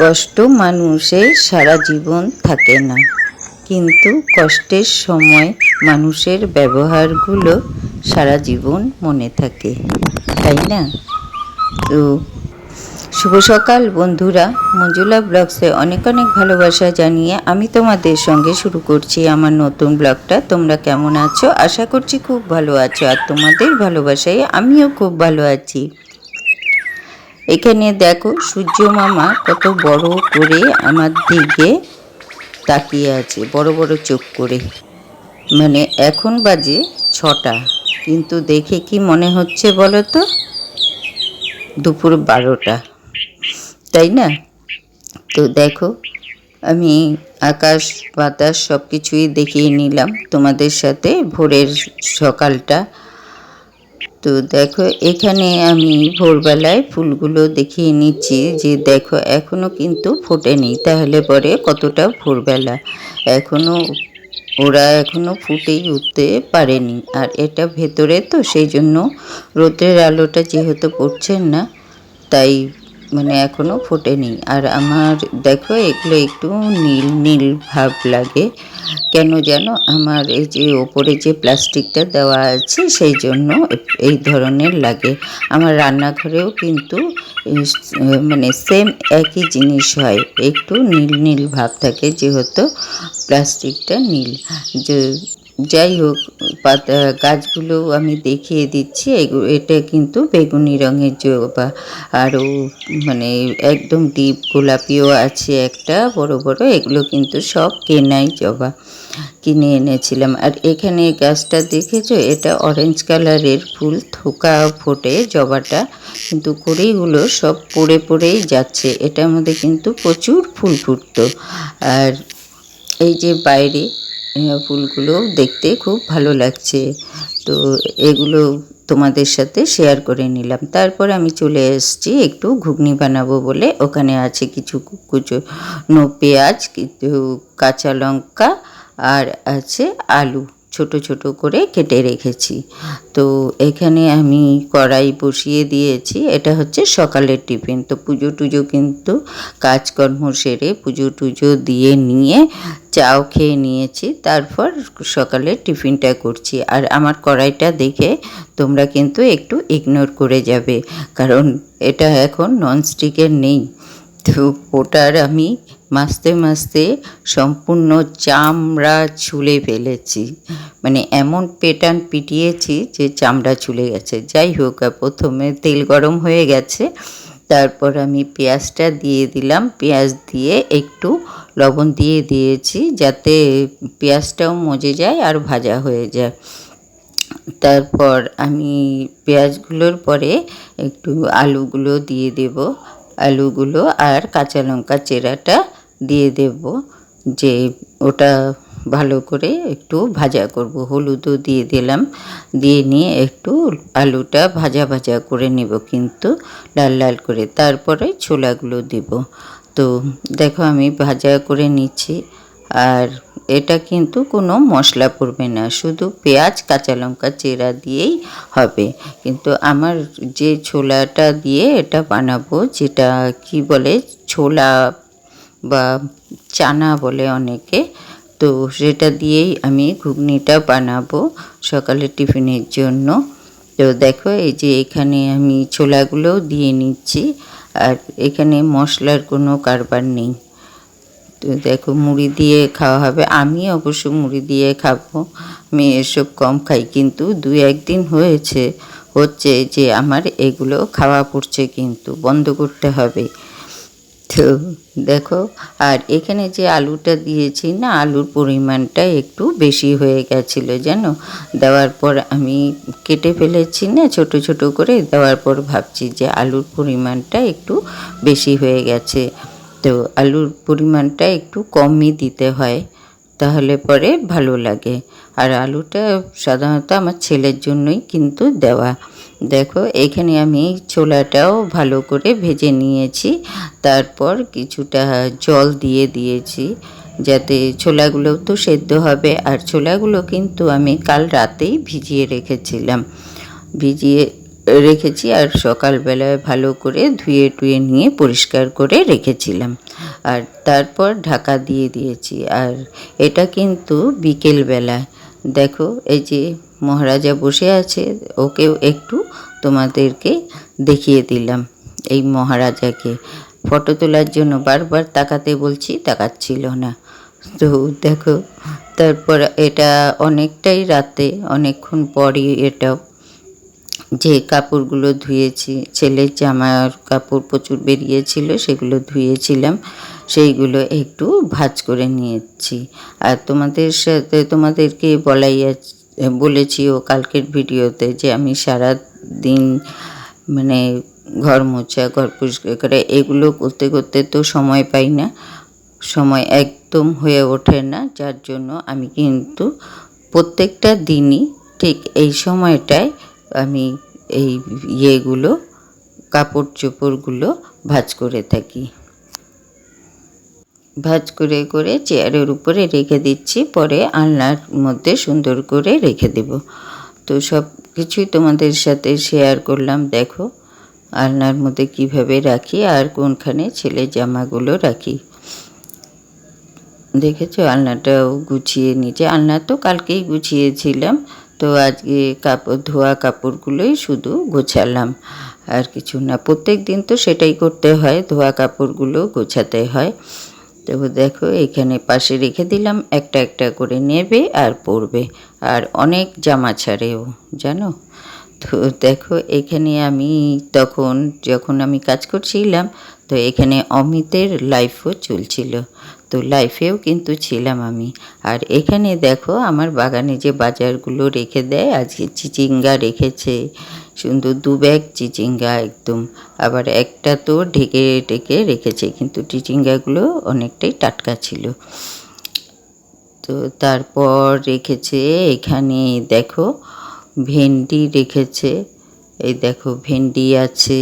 কষ্ট মানুষের সারা জীবন থাকে না। কিন্তু কষ্টের সময় মানুষের ব্যবহারগুলো সারা জীবন মনে থাকে, তাই না? তো শুভ সকাল বন্ধুরা। মঞ্জুলা ব্লগসে অনেক অনেক ভালোবাসা জানিয়ে আমি তোমাদের সঙ্গে শুরু করছি আমার নতুন ব্লগটা। তোমরা কেমন আছো? আশা করছি খুব ভালো আছো। আর তোমাদের ভালোবাসায় আমিও খুব ভালো আছি। এখানে দেখো সূর্য মামা কত বড় করে আমার দিকে তাকিয়ে আছে, বড় বড় চোখ করে। মানে এখন বাজে ছটা, কিন্তু দেখে কি মনে হচ্ছে বলো তো দুপুর বারোটা, তাই না? তো দেখো, আমি আকাশ, বাতাস সব কিছুই দেখিয়ে নিলাম তোমাদের সাথে ভোরের সকালটা। তো দেখো, এখানে আমি ভোরবেলায় ফুলগুলো দেখিয়ে নিচ্ছি যে দেখো এখনও কিন্তু ফোটেনি। তাহলে পরে কতটা ভোরবেলা? এখনও ওরা এখনও ফুটেই উঠতে পারেনি। আর এটা ভেতরে তো, সেই জন্য রোদের আলোটা যেহেতু পড়ছেন না, তাই মানে এখনও ফোটেনি। আর আমার, দেখো, এগুলো একটু নীল নীল ভাব লাগে। কেন যেন আমার এই যে ওপরে যে প্লাস্টিকটা দেওয়া আছে, সেই জন্য এই ধরনের লাগে। আমার রান্নাঘরেও কিন্তু মানে সেম একই জিনিস হয়। একটু নীল নীল ভাব থাকে, যেহেতু প্লাস্টিকটা নীল। যে, যাই হোক পাতা গাছগুলো আমি দেখিয়ে দিচ্ছি। এটা কিন্তু বেগুনি রঙের জবা। আরও মানে একদম ডিপ গোলাপিও আছে একটা, বড় বড়। এগুলো কিন্তু সব কেনাই জবা। কিনে এনেছিলাম। আর এখানে গাছটা দেখেছ? এটা অরেঞ্জ কালারের ফুল, থোকা ফোটে জবাটা। কিন্তু কড়িগুলো সব পড়ে পড়েই যাচ্ছে। এটার মধ্যে কিন্তু প্রচুর ফুল ফুটতো। আর এই যে বাইরে ফুলগুলো দেখতে খুব ভালো লাগছে। তো এগুলো তোমাদের সাথে শেয়ার করে নিলাম। তারপর আমি চলে এসেছি, একটু ঘুগনি বানাবো বলে। ওখানে আছে কিছু কুচু, নো পেঁয়াজ, কিছু কাঁচা লঙ্কা, আর আছে আলু। ছোট ছোট করে কেটে রেখেছি। তো এখানে আমি কড়াই বসিয়ে দিয়েছি, এটা হচ্ছে সকালের টিফিন। তো পুজো টুজো কিন্তু কাজকর্ম সেরে পুজো টুজো দিয়ে নিয়ে চাও খেয়ে নিয়েছি, তারপর সকালে টিফিনটা করছি। আর আমার কড়াইটা দেখে তোমরা কিন্তু একটু ইগনোর করে যাবে, কারণ এটা এখন ননস্টিকের নেই। তো ওটার আমি মাসতে মাসতে সম্পূর্ণ চামড়া ছুলে ফেলেছি। মানে এমন পেটান পিটিয়েছি যে চামড়া ছুলে গেছে। যাই হোক প্রথমে তেল গরম হয়ে গেছে। তারপর আমি পেঁয়াজটা দিয়ে দিলাম। পেঁয়াজ দিয়ে একটু লবণ দিয়ে দিয়েছি যাতে পেঁয়াজটাও মজে যায় আর ভাজা হয়ে যায়। তারপর আমি পেঁয়াজগুলোর পরে একটু আলুগুলো দিয়ে দেব। আলুগুলো আর কাঁচা লঙ্কা চেরাটা দিয়ে দেব যে ওটা ভালো করে একটু ভাজা করব। হলুদও দিয়ে দিলাম। দিয়ে নিয়ে একটু আলুটা ভাজা ভাজা করে নেব কিন্তু লাল লাল করে। তারপরে ছোলাগুলো দেব। তো দেখো আমি ভাজা করে নিচ্ছি। আর এটা কিন্তু কোনো মশলা পড়বে না। শুধু পেঁয়াজ, কাঁচা লঙ্কা, চেরা দিয়েই হবে। কিন্তু আমার যে ছোলাটা দিয়ে এটা বানাবো, যেটা কি বলে, ছোলা বা চানা বলে অনেকে, তো সেটা দিয়েই আমি ঘুগনিটা বানাবো সকালে টিফিনের জন্য। তো দেখো, এই যে এখানে আমি ছোলাগুলোও দিয়ে নিচ্ছি, আর এখানে মশলার কোনো কারবার নেই। তো দেখো, মুড়ি দিয়ে খাওয়া হবে। আমি অবশ্য মুড়ি দিয়ে খাব, আমি এসব কম খাই, কিন্তু দু একদিন হয়েছে, হচ্ছে যে আমার এগুলো খাওয়া পড়ছে কিন্তু, বন্ধ করতে হবে। তো দেখো, আর এখানে যে আলুটা দিয়েছি না, আলুর পরিমাণটা একটু বেশি হয়ে গেছিল, জানো? দেওয়ার পর আমি কেটে ফেলেছি না, ছোট ছোট করে দেওয়ার পর ভাবছি যে আলুর পরিমাণটা একটু বেশি হয়ে গেছে। তো আলুর পরিমাণটা একটু কমই দিতে হয়, তাহলে পরে ভালো লাগে। আর আলুটা সাধারণত আমার ছেলের জন্যই কিন্তু দেওয়া। দেখো, এখানে আমি ছোলাটাও ভালো করে ভেজে নিয়েছি। তারপর কিছুটা জল দিয়ে দিয়েছি, যাতে ছোলাগুলোও তো সেদ্ধ হবে। আর ছোলাগুলো কিন্তু আমি কাল রাতেই ভিজিয়ে রেখেছিলাম। ভিজিয়ে রেখেছি আর সকালবেলায় ভালো করে ধুয়ে টুয়ে নিয়ে পরিষ্কার করে রেখেছিলাম। আর তারপর ঢাকা দিয়ে দিয়েছি। আর এটা কিন্তু বিকেলবেলায় দেখো, এই যে মহারাজা বসে আছে ওকেও একটু তোমাদেরকে দেখিয়ে দিলাম। এই মহারাজাকে ফটো তোলার জন্য বারবার তাকাতে বলছি, তাকাচ্ছিল না। তো দেখো, তারপর এটা অনেকটাই রাতে, অনেকক্ষণ পরই এটাও যে কাপড়গুলো ধুয়েছি, ছেলের জামার কাপড় প্রচুর বেরিয়েছিল, সেগুলো ধুয়েছিলাম, সেইগুলো একটু ভাজ করে নিয়েছি। আর তোমাদের সাথে তোমাদেরকে বলাই বলেছি ও কালকের ভিডিওতে যে আমি সারা দিন মানে ঘর মোছা, ঘর পরিষ্কার করে এগুলো করতে করতে তো সময় পাই না। সময় একদম হয়ে ওঠে না, যার জন্য আমি কিন্তু প্রত্যেকটা দিনই ঠিক এই সময়টায় আমি এই ইয়েগুলো, কাপড় চোপড়গুলো ভাঁজ করে থাকি। ভাঁজ করে করে চেয়ারের উপরে রেখে দিচ্ছি। পরে আলনার মধ্যে সুন্দর করে রেখে দেব। তো সব কিছুই তোমাদের সাথে শেয়ার করলাম। দেখো আলনার মধ্যে কীভাবে রাখি আর কোনখানে ছেলে জামাগুলো রাখি। দেখেছ? আলনাটাও গুছিয়ে নিচে আলনা তো কালকেই গুছিয়েছিলাম। তো আজকে কাপড় ধোয়া কাপড়গুলোই শুধু গোছালাম। আর কিছু না। প্রত্যেক দিন তো সেটাই করতে হয়। ধোয়া কাপড়গুলো গোছাতে হয়। তো দেখো, এখানে পাশে রেখে দিলাম। একটা একটা করে নেবে আর পরবে। আর অনেক জামা ছাড়েও, জানো? তো দেখো, এখানে আমি তখন যখন আমি কাজ করছিলাম, তো এখানে অমিতের লাইফও চলছিল। তো লাইফেও কিন্তু ছিলাম আমি। আর এখানে দেখো, আমার বাগানে যে বাজারগুলো রেখে দেয়, আজকে চিচিঙ্গা রেখেছে সুন্দর দু ব্যাগ চিচিঙ্গা একদম। আবার একটা তো ঢেকে ঢেকে রেখেছে, কিন্তু চিচিঙ্গাগুলো অনেকটাই টাটকা ছিল। তো তারপর রেখেছে এখানে, দেখো, ভেন্ডি রেখেছে, এই দেখো ভেন্ডি আছে।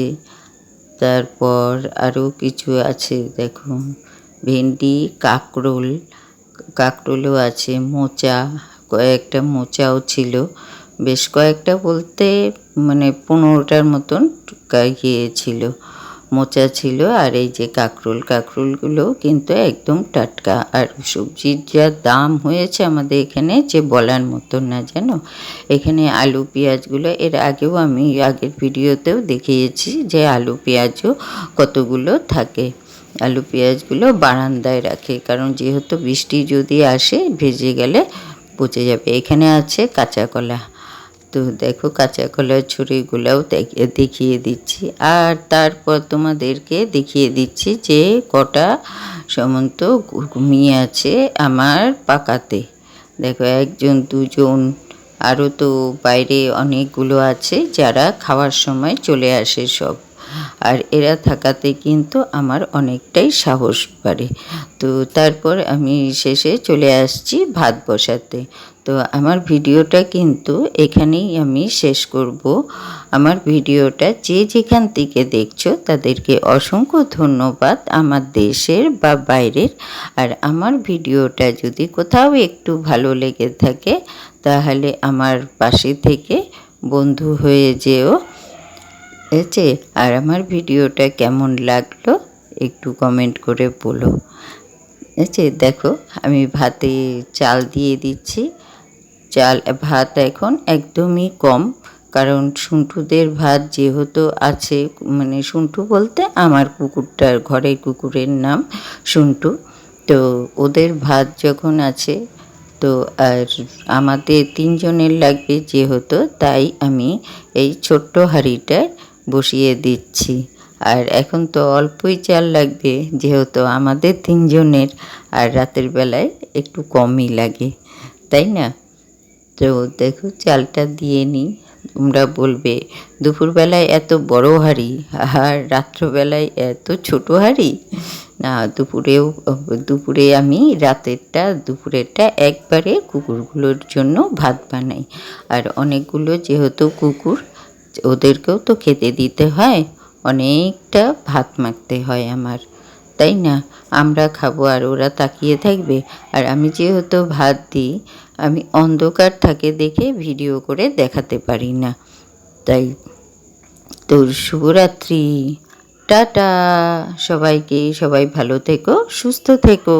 তারপর আরও কিছু আছে, দেখো, ভেন্ডি, কাঁকরোল, কাঁকরোলও আছে, মোচা, কয়েকটা মোচাও ছিল। বেশ কয়েকটা বলতে মানে পনেরোটার মতন ইয়ে ছিল, মোচা ছিল আর এই যে কাঁকরোল, কাঁকরোলগুলো কিন্তু একদম টাটকা। আর সবজির যা দাম হয়েছে আমাদের এখানে যে বলার মতন না যেন, এখানে আলু, পেঁয়াজগুলো এর আগেও আমি আগের ভিডিওতেও দেখিয়েছি যে আলু, পেঁয়াজও কতগুলো থাকে। আলু, পেঁয়াজগুলো বারান্দায় রাখে, কারণ যেহেতু বৃষ্টি যদি আসে, ভেজে গেলে পচে যাবে। এখানে আছে কাঁচা কলা। তো দেখো কাঁচা কলার ছুরিগুলোও দেখ- দেখিয়ে দিচ্ছি। আর তারপর তোমাদেরকে দেখিয়ে দিচ্ছি যে কটা সমন্ত ঘুমিয়ে আছে আমার পাকাতে। দেখো একজন, দুজন আরও তো বাইরে অনেকগুলো আছে যারা খাওয়ার সময় চলে আসে সব। আর এরা থাকাতে কিন্তু আমার অনেকটাই সাহস বাড়ে। তো তারপর আমি শেষে চলে আসছি ভাত বসাতে। তো আমার ভিডিওটা কিন্তু এখানেই আমি শেষ করব। আমার ভিডিওটা যে যেখান থেকে দেখছ, তাদেরকে অসংখ্য ধন্যবাদ আমার দেশের বা বাইরের। আর আমার ভিডিওটা যদি কোথাও একটু ভালো লেগে থাকে, তাহলে আমার পাশে থেকে বন্ধু হয়ে যেও। হয়েছে আর আমার ভিডিওটা কেমন লাগল, একটু কমেন্ট করে বলো। হয়েছে দেখো, আমি ভাতে চাল দিয়ে দিচ্ছি। চাল ভাত এখন একদমই কম। কারণ সুন্টুদের ভাত যেহেতু আছে মানে সুন্টু বলতে আমার কুকুরটার ঘরের কুকুরের নাম সুন্টু তো ওদের ভাত যখন আছে, তো আর আমাদের তিনজনের লাগবে যেহেতু, তাই আমি এই ছোট্ট হাঁড়িটায় বসিয়ে দিচ্ছি। আর এখন তো অল্পই চাল লাগবে, যেহেতু আমাদের তিনজনের, আর রাতের বেলায় একটু কমই লাগে। তাই না? তো দেখো চালটা দিয়ে নিই। তোমরা বলবে, দুপুরবেলায় এত বড় হাঁড়ি আর রাত্রবেলায় এত ছোট হাঁড়ি? না, দুপুরেও, দুপুরে আমি রাতেরটা, দুপুরেরটা একবারে কুকুরগুলোর জন্য ভাত বানাই। আর অনেকগুলো যেহেতু কুকুর, ওদেরকেও তো খেতে দিতে হয়, অনেকটা ভাত মাখতে হয় আমার। তাই না? আমরা খাব আর ওরা তাকিয়ে থাকবে। আর আমি যেহেতু ভাত দিই, আমি অন্ধকার থাকে দেখে ভিডিও করে দেখাতে পারি না। তাই তোর শুভরাত্রি। টাটা। সবাইকে সবাই ভালো থেকো, সুস্থ থেকো।